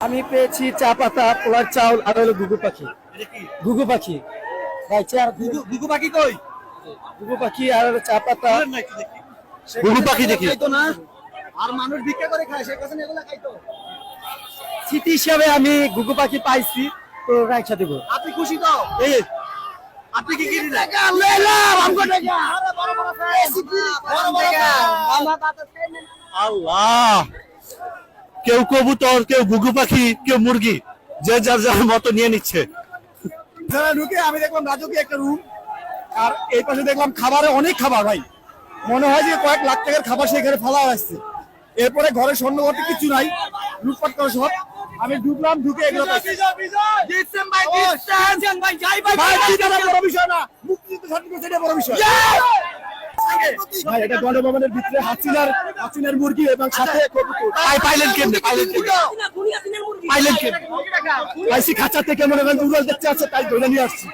আমি পেয়েছি চা পাতা পোলার চাউল আর হলো ঘুঘু পাখি। ঘুঘু পাখি। ভাই চার গুগু পাখি কই? ঘুঘু পাখি আর হলো চা পাতা। গুগু পাখি দেখি। খাইতো না। আর মানুষ ভিক্ষা করে খায় সে কথা এগুলা খাইতো। স্মৃতি হিসাবে আমি ঘুঘু পাখি পাইছি তো রাইখা দেবো আপনি খুশি তো? এই আপনি কি কিনলেন? আল্লাহ। কেউ কবুতর কেউ ঘুঘু পাখি কেউ মুরগি যে যার যার মতো নিয়ে নিচ্ছে। যারা ঢুকে আমি দেখলাম রাজকীয় একটা রুম আর এই পাশে দেখলাম খাবারে অনেক খাবার ভাই। মনে হয় যে কয়েক লাখ টাকার খাবার সেখানে ফেলা আসছে। এরপরে ঘরে স্বর্ণ ঘরটি কিছু নাই লুটপাট করে সব। আমি ঢুকলাম ঢুকে এগুলো পাইছি। ভাই, জিতাটা বড় বিষয় না? মুক্তিযুদ্ধ সার্টিফিকেট বড় বিষয়। ভাই এটা গণভবনের ভিতরে হাসিনার হাসিনার মুরগি এবং সাথে পাইলেন কেমনে পাইলেন কেমনে পাইলেন কেমনে পাইছি খাঁচা থেকে মনে করেন উড়াল দেখতে আছে তাই ধরে নিয়ে আসছি।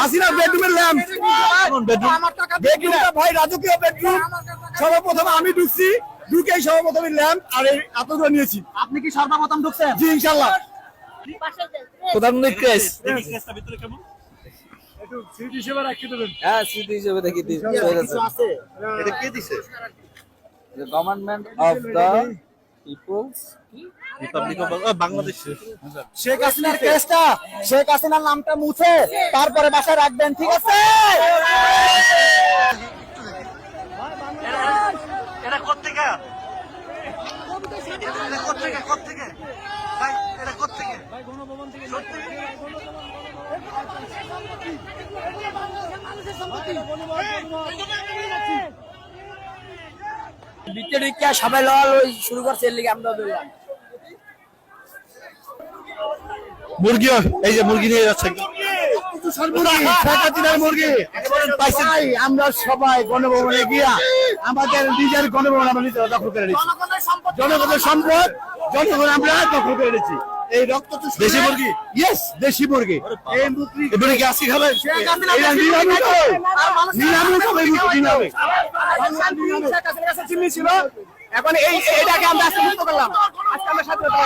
হাসিনার বেডরুমের ল্যাম্প বেডরুমটা ভাই রাজকীয় বেডরুম সর্বপ্রথম আমি ঢুকছি। ঢুকেই সর্বপ্রথম ল্যাম্প আর এই এতগুলো নিয়েছি। আপনি কি সর্বপ্রথম ঢুকছেন? জি ইনশাল্লাহ প্রধানমন্ত্রী ক্রেস হ্যাঁ স্মৃতি হিসেবে দেখি এটা কে দিছে? Government of the people's Bangladesh. Sheikh হাসিনার কেসটা শেখ হাসিনার নামটা মুছে তারপরে বাসায় রাখবেন ঠিক আছে? এটা কোত্থেকে? এটা কোত্থেকে কোত্থেকে? ভাই এটা কোত্থেকে? ভাই গণভবন থেকে টিকা সবাই লওয়া লই শুরু করছে এর লিগে আমরা বললাম মুরগি এই যে মুরগি নিয়ে যাচ্ছে। মুরগি। আমরা সবাই গণভবনে গিয়া আমাদের নিজের গণভবন আমরা নিজেরা দখল করে নিচ্ছি। জনগণের সম্পদ জনগণ আমরা দখল করে নিচ্ছি। এই রক্ত দেশি মুরগি? ইয়েস দেশি মুরগি। এই মুরগি এবারে কি আসি খাবেন এটা মুরগি চিমনি ছিল। এখন এই এটাকে আমরা আজকে মুক্ত করলাম। আজকে আমরা স্বাধীনতা।